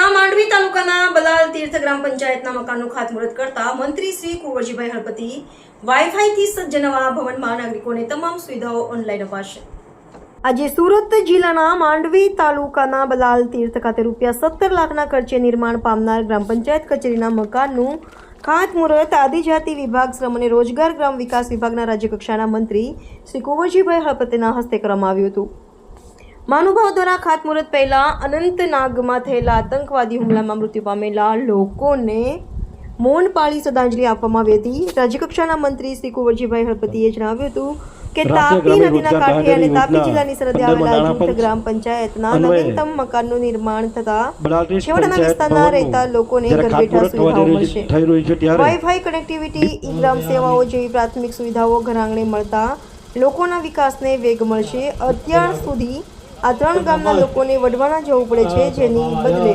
સુરતના માંડવી તાલુકાના બલાલ તીર્થ ગ્રામ પંચાયતના મકાનનું ખાતમુહૂર્ત કરતા મંત્રી શ્રી કુંવરજીભાઈ હળપતિ વાઈફાઈથી સજ્જ ભવનમાં નાગરિકોને તમામ સુવિધાઓ ઓનલાઈન અપાશે. આજે સુરત જિલ્લાના માંડવી તાલુકાના બલાલ તીર્થ ખાતે રૂપિયા સત્તર લાખના ખર્ચે નિર્માણ પામનાર ગ્રામ પંચાયત કચેરીના મકાનનું ખાતમુહૂર્ત આદિજાતિ વિભાગ શ્રમ અને રોજગાર ગ્રામ વિકાસ વિભાગના રાજ્યકક્ષાના મંત્રી શ્રી કુંવરજીભાઈ હળપતિના હસ્તે કરવામાં આવ્યું હતું. મહાનુભાવ દ્વારા ખાતમુહૂર્ત પહેલાં અનંતનાગમાં થયેલા આતંકવાદી હુમલામાં મૃત્યુ પામેલા લોકોને મૌન પાળી શ્રદ્ધાંજલિ આપવામાં આવી હતી. રાજ્યકક્ષાના મંત્રી શ્રી કુંવરજીભાઈ હળપતિએ જણાવ્યું હતું કે તાપી નદીના કાંઠે અને તાપી જિલ્લાની સરહદે આવેલા જૂથ ગ્રામ પંચાયતના નવીનતમ મકાનનું નિર્માણ થતા છેવાડાના વિસ્તારના રહેતા લોકોને ઘર બેઠા સુવિધાઓ મળશે. વાઈફાઈ કનેક્ટિવિટી ઈ ગ્રામ સેવાઓ જેવી પ્રાથમિક સુવિધાઓ ઘરઆંગણે મળતા લોકોના વિકાસને વેગ મળશે. અત્યાર સુધી આ ત્રણ ગામના લોકોને વઢવાણા જવું પડે છે, જેની બદલે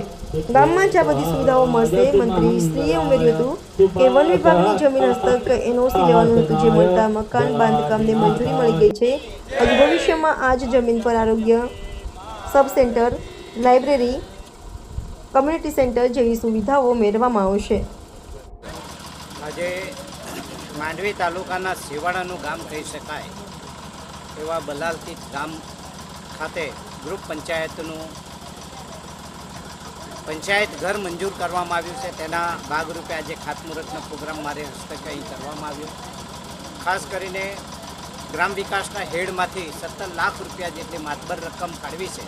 ગામમાં જ આ બધી સુવિધાઓ મળશે, મંત્રી શ્રીએ ઉમેર્યું હતું કે વન વિભાગની જમીન હસ્તક એનઓસી લેવાનું હતું, જે મળતા મકાન, બાંધકામને મંજૂરી મળી ગઈ છે. હજુ ભવિષ્યમાં આ જ જમીન પર આરોગ્ય sub centre library, community centre જેવી સુવિધાઓ મેળવવામાં આવશે. આજે માંડવી તાલુકાના શિવાળાનું ગામ કહી શકાય, એવા બલાલથી ગામ ખાતે ગ્રુપ પંચાયતનું પંચાયત ઘર મંજૂર કરવામાં આવ્યું છે. તેના ભાગરૂપે આજે ખાતમુહૂર્તનો પ્રોગ્રામ મારે હસ્તક અહીં કરવામાં આવ્યો. ખાસ કરીને ગ્રામ વિકાસના હેડમાંથી સત્તર લાખ રૂપિયા જેટલી માતબર રકમ કાઢવી છે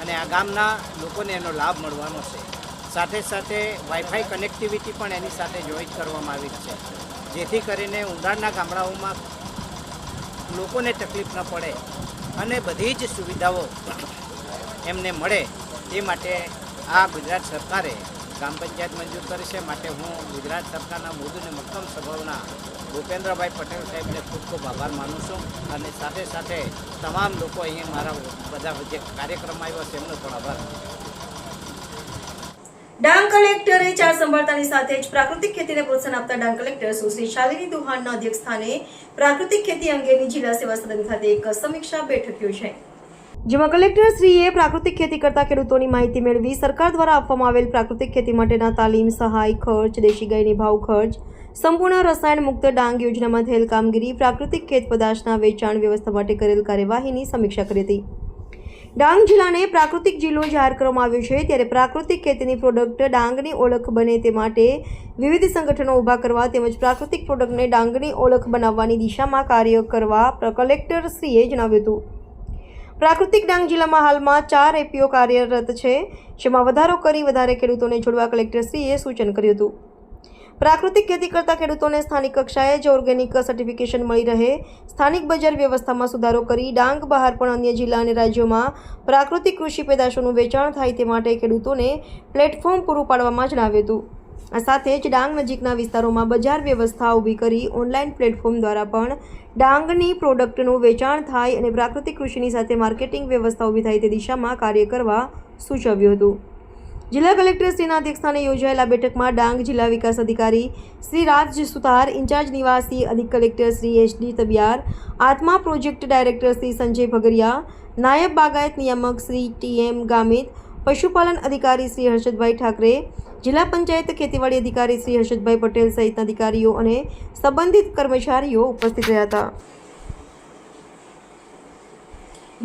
અને આ ગામના લોકોને એનો લાભ મળવાનો છે. સાથે સાથે વાઈફાઈ કનેક્ટિવિટી પણ એની સાથે જોઈન્ટ કરવામાં આવી છે. જેથી કરીને ઉંડાણના ગામડાઓમાં લોકોને તકલીફ ન પડે. અને બધી જ સુવિધાઓ એમને મળે તે માટે આ ગુજરાત સરકારે ગ્રામ પંચાયત મંજૂર કરી છે માટે હું ગુજરાત સરકારના મોદીને મક્કમ સ્વભાવના ભૂપેન્દ્રભાઈ પટેલ સાહેબને ખૂબ ખૂબ આભાર માનું છું અને સાથે સાથે તમામ લોકો અહીંયા મારા બધા જે કાર્યક્રમ આવ્યો છે, એમનો પણ આભાર. ડાંગ કલેક્ટરે ચાર સંભાળતાની સાથે જ પ્રાકૃતિક ખેતીને પ્રોત્સાહન આપતા ડાંગ કલેક્ટર સુશ્રી શાલિની દુહાનના અધ્યક્ષ સ્થાને પ્રાકૃતિક ખેતી અંગેની જિલ્લા સેવા સદન ખાતે એક સમીક્ષા બેઠક યોજાઈ. જેમાં કલેક્ટર શ્રીએ પ્રાકૃતિક ખેતી કરતા ખેડૂતોની માહિતી મેળવી સરકાર દ્વારા આપવામાં આવેલ પ્રાકૃતિક ખેતી માટેના તાલીમ, સહાય, ખર્ચ, દેશી ગાયની ભાવ ખર્ચ, સંપૂર્ણ રસાયણ મુક્ત ડાંગ યોજનામાં થયેલ કામગીરી, પ્રાકૃતિક ખેત પદાર્થના વેચાણ વ્યવસ્થા માટે કરેલ કાર્યવાહીની સમીક્ષા કરી હતી. ડાંગ જિલ્લાને પ્રાકૃતિક જિલ્લો જાહેર કરવામાં આવ્યો છે ત્યારે પ્રાકૃતિક ખેતીની પ્રોડક્ટ ડાંગની ઓળખ બને તે માટે વિવિધ સંગઠનો ઊભા કરવા તેમજ પ્રાકૃતિક પ્રોડક્ટને ડાંગની ઓળખ બનાવવાની દિશામાં કાર્ય કરવા કલેક્ટરશ્રીએ જણાવ્યું હતું. પ્રાકૃતિક ડાંગ જિલ્લામાં હાલમાં ચાર એપીઓ કાર્યરત છે, જેમાં વધારો કરી વધારે ખેડૂતોને જોડવા કલેક્ટરશ્રીએ સૂચન કર્યું હતું. પ્રાકૃતિક ખેતી કરતા ખેડૂતોને સ્થાનિક કક્ષાએ જ ઓર્ગેનિક સર્ટિફિકેશન મળી રહે. સ્થાનિક બજાર વ્યવસ્થામાં સુધારો કરી ડાંગ, બહાર પણ અન્ય જિલ્લા અને રાજ્યોમાં પ્રાકૃતિક કૃષિ પેદાશોનું વેચાણ થાય તે માટે ખેડૂતોને પ્લેટફોર્મ પૂરું પાડવામાં જણાવ્યું હતું. આ સાથે જ ડાંગ નજીકના વિસ્તારોમાં બજાર વ્યવસ્થા ઊભી કરી ઓનલાઈન પ્લેટફોર્મ દ્વારા પણ ડાંગની પ્રોડક્ટનું વેચાણ થાય અને પ્રાકૃતિક કૃષિની સાથે માર્કેટિંગ વ્યવસ્થા ઊભી થાય તે દિશામાં કાર્ય કરવા સૂચવ્યું હતું. જિલ્લા કલેક્ટર શ્રીના અધ્યક્ષસ્થાને યોજાયેલા બેઠકમાં ડાંગ જિલ્લા વિકાસ અધિકારી શ્રી રાજ સુતાર, ઇન્ચાર્જ નિવાસી અધિક collector Shri H D Tabiyar, Atma project director Shri Sanjay Bhagariya, નાયબ બાગાયત નિયામક શ્રી ટી એમ ગામિત, પશુપાલન અધિકારી શ્રી હર્ષદભાઈ ઠાકરે, જિલ્લા પંચાયત ખેતીવાડી અધિકારી શ્રી હર્ષદભાઈ પટેલ સહિતના અધિકારીઓ અને સંબંધિત કર્મચારીઓ ઉપસ્થિત રહ્યા હતા.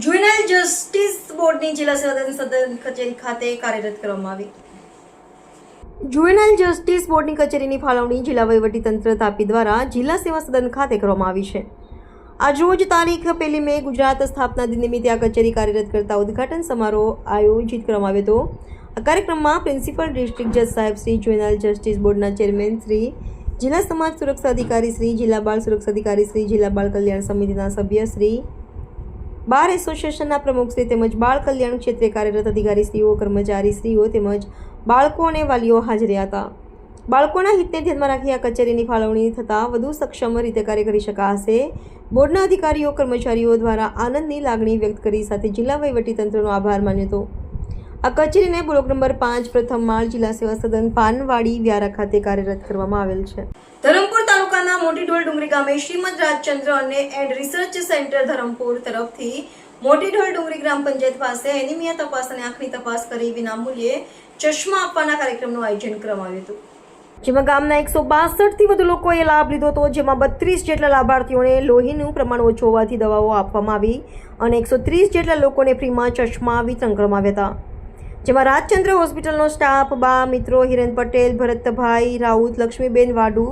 જુવેનાઇલ જસ્ટિસ બોર્ડની જિલ્લા સદન સદન કચેરી ખાતે કાર્યરત કરવામાં આવી. જુવેનાઇલ જસ્ટિસ બોર્ડની કચેરીની ફાળવણી જિલ્લા વહીવટીતંત્ર તાપી દ્વારા જિલ્લા સેવા સદન ખાતે કરવામાં આવી છે. આજરોજ તારીખ પહેલી મે ગુજરાત સ્થાપના દિન નિમિત્તે આ કચેરી કાર્યરત કરતા ઉદ્ઘાટન સમારોહ આયોજિત કરવામાં આવ્યો હતો. આ કાર્યક્રમમાં પ્રિન્સિપલ ડિસ્ટ્રિક્ટ જજ સાહેબ શ્રી જુવેનાઇલ જસ્ટિસ બોર્ડના ચેરમેન શ્રી, જિલ્લા સમાજ સુરક્ષા અધિકારી શ્રી, જિલ્લા બાળ સુરક્ષા અધિકારી શ્રી, જિલ્લા બાળ કલ્યાણ સમિતિના સભ્ય શ્રી બાર એસોસિએશનના પ્રમુખશ્રી તેમજ બાળ કલ્યાણ ક્ષેત્રે કાર્યરત અધિકારીશ્રીઓ કર્મચારીશ્રીઓ તેમજ બાળકો અને વાલીઓ હાજર હતા. બાળકોના હિતને ધ્યાનમાં રાખી આ કચેરીની ફાળવણી થતાં વધુ સક્ષમ રીતે કાર્ય કરી શકાશે. બોર્ડના અધિકારીઓ, કર્મચારીઓ દ્વારા આનંદની લાગણી વ્યક્ત કરી સાથે જિલ્લા વહીવટીતંત્રનો આભાર માન્યો હતો. આ કચેરીને બ્લોક નંબર પાંચ પ્રથમ માળ જિલ્લા સેવા સદન પાનવાડી વ્યારા ખાતે કાર્યરત કરવામાં આવેલ છે. ધરમપુર તાલુકાના તાલુકાના મોટી ઢોલ ડુંગરી ગામે શ્રીમદ રાજચંદ્ર અને એન્ડ રિસર્ચ સેન્ટર ધરમપુર તરફથી મોટી ઢોલ ડુંગરી ગ્રામ પંચાયત પાસે એનિમિયા તપાસ અને આંખની તપાસ કરી વિનામૂલ્યે ચશ્મા આપવાના કાર્યક્રમનું આયોજન કરવામાં આવ્યું હતું. જેમાં ગામના એકસો બાસઠથી વધુ લોકોએ લાભ લીધો હતો, જેમાં બત્રીસ જેટલા લાભાર્થીઓને લોહીનું પ્રમાણ ઓછું હોવાથી દવાઓ આપવામાં આવી અને એકસો ત્રીસ જેટલા લોકોને ફ્રીમાં ચશ્મા વિતરણ કરવામાં આવ્યા હતા. જેમાં રાજચંદ્ર હોસ્પિટલનો સ્ટાફ, બા, મિત્રો, હિરેન પટેલ, ભરતભાઈ રાઉત, લક્ષ્મીબેન વાડુ,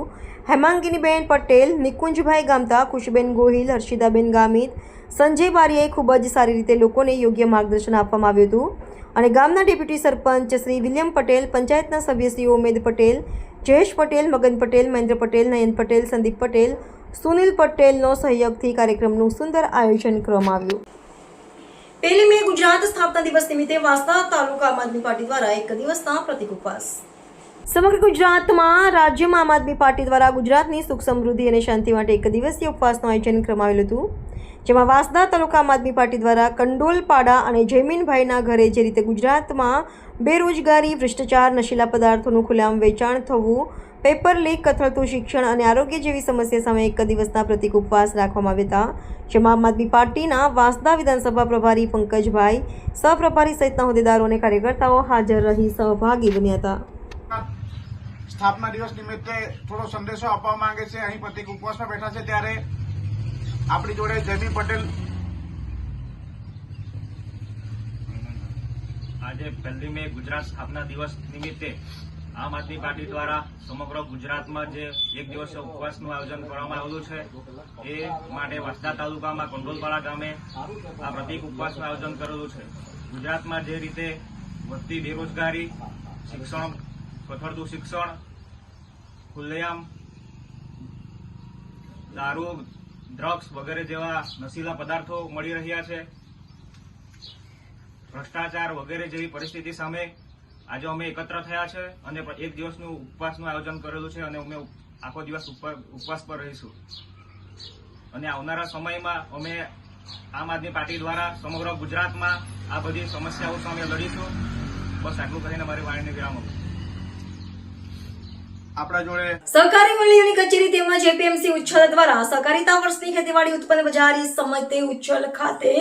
હેમાંગિનીબેન પટેલ, નિકુંજભાઈ ગામતા, ખુશીબેન ગોહિલ હર્ષિદાબેન ગામિત, સંજય બારીએ ખૂબ જ સારી રીતે લોકોને યોગ્ય માર્ગદર્શન આપવામાં આવ્યું હતું. અને ગામના ડેપ્યુટી સરપંચ શ્રી વિલિયમ પટેલ, પંચાયતના સભ્ય શ્રી ઉમેદ પટેલ, જયેશ પટેલ, મગન પટેલ, મહેન્દ્ર પટેલ, નયન પટેલ, સંદીપ પટેલ, સુનિલ પટેલનો સહયોગથી કાર્યક્રમનું સુંદર આયોજન કરવામાં આવ્યું. પહેલી મે ગુજરાત સ્થાપના દિવસ નિમિત્તે વાંસદા તાલુકા આમ આદમી પાર્ટી દ્વારા એક દિવસના પ્રતિક ઉપવાસ સમગ્ર ગુજરાતમાં રાજ્યમાં આમ આદમી પાર્ટી દ્વારા ગુજરાતની સુખ સમૃદ્ધિ અને શાંતિ માટે એક દિવસીય ઉપવાસનું આયોજન કરવામાં હતું જેમાં વાંસદા તાલુકા આમ આદમી પાર્ટી દ્વારા કંડોલપાડા અને જયમીનભાઈના ઘરે જે રીતે ગુજરાતમાં બેરોજગારી ભ્રષ્ટાચાર નશીલા પદાર્થોનું ખુલ્લામ વેચાણ થવું પેપર લીક કથળતું શિક્ષણ અને આરોગ્ય જેવી સમસ્યા સામે એક દિવસના પ્રતિક ઉપવાસ રાખવામાં આવ્યા હતા જેમાં આમ આદમી પાર્ટીના વાંસદા વિધાનસભા પ્રભારી પંકજભાઈ સહપ્રભારી સહિતના હોદ્દેદારો અને કાર્યકર્તાઓ હાજર રહી સહભાગી બન્યા હતા. સ્થાપના દિવસ નિમિત્તે થોડો સંદેશો આપવા માંગે છે. અહીં પ્રતિક ઉપવાસમાં બેઠા છે ત્યારે આપણી જોડે જયમી પટેલ. આજે પહેલી મે ગુજરાત સ્થાપના દિવસ નિમિત્તે આમ આદમી પાર્ટી દ્વારા સમગ્ર ગુજરાતમાં જે એક દિવસીય ઉપવાસનું આયોજન કરવામાં આવેલું છે, એ માટે વાંસદા તાલુકામાં કંડોલપાડા ગામે આ પ્રતિક ઉપવાસનું આયોજન કરેલું છે. ગુજરાતમાં જે રીતે વધતી બેરોજગારી, શિક્ષણ કથળતું શિક્ષણ, ખુલ્લેઆમ, દારૂ ડ્રગ્સ વગેરે જેવા નશીલા પદાર્થો મળી રહ્યા છે, ભ્રષ્ટાચાર વગેરે જેવી પરિસ્થિતિ સામે આજે અમે એકત્ર થયા છે અને એક દિવસનું ઉપવાસનું આયોજન કરેલું છે અને અમે આખો દિવસ ઉપવાસ પર રહીશું. અને આવનારા સમયમાં અમે આમ આદમી પાર્ટી દ્વારા સમગ્ર ગુજરાતમાં આ બધી સમસ્યાઓ સામે લડીશું. બસ આટલું કરીને મારી વાણીને વિરામ આપું. આપણા જોડે સહકારી મંડળીઓની કચેરી તેમજ એપીએમસી ઉચ્છલ દ્વારા સહકારીતા વર્ષની ખેતીવાડી ઉત્પન્ન બજારી સમિતિ ઉચ્છલ ખાતે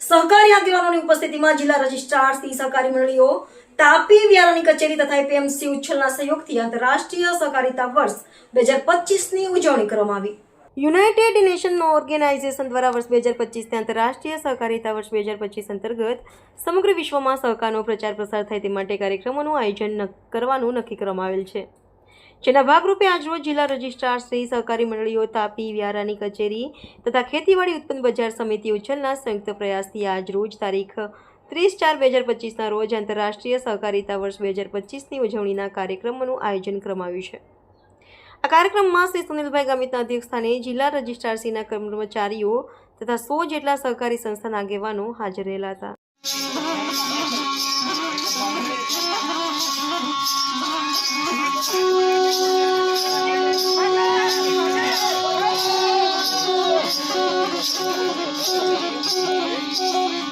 સહકારી આગેવાનોની ઉપસ્થિતિમાં જિલ્લા રજિસ્ટ્રાર શ્રી સહકારી મંડળીઓ તાપી વ્યારાની કચેરી તથા એપીએમસી ઉચ્છલના સહયોગથી આંતરરાષ્ટ્રીય સહકારિતા વર્ષ બે હજાર પચીસની ઉજવણી કરવામાં આવી. યુનાઇટેડ નેશનનો ઓર્ગેનાઇઝેશન દ્વારા વર્ષ બે હજાર પચીસને આંતરરાષ્ટ્રીય સહકારિતા વર્ષ બે હજાર પચીસ અંતર્ગત સમગ્ર વિશ્વમાં સહકારનો પ્રચાર પ્રસાર થાય તે માટે કાર્યક્રમોનું આયોજન કરવાનું નક્કી કરવામાં આવેલ છે. જેના ભાગરૂપે આજરોજ જિલ્લા રજિસ્ટ્રાર શ્રી સહકારી મંડળીઓ તાપી વ્યારાની કચેરી તથા ખેતીવાડી ઉત્પન્ન બજાર સમિતિ ઉચ્છલના સંયુક્ત પ્રયાસથી આજરોજ તારીખ ત્રીસ ચાર બે હજાર પચીસના રોજ આંતરરાષ્ટ્રીય સહકારિતા વર્ષ બે હજાર પચીસની ઉજવણીના કાર્યક્રમોનું આયોજન કરવામાં છે આ કાર્યક્રમમાં શ્રી સુનિલભાઈ ગામિતના અધ્યક્ષસ્થાને જિલ્લા રજિસ્ટ્રારશ્રીના કર્મચારીઓ તથા સો જેટલા સહકારી સંસ્થાના આગેવાનો હાજર રહેલા હતા Thank you.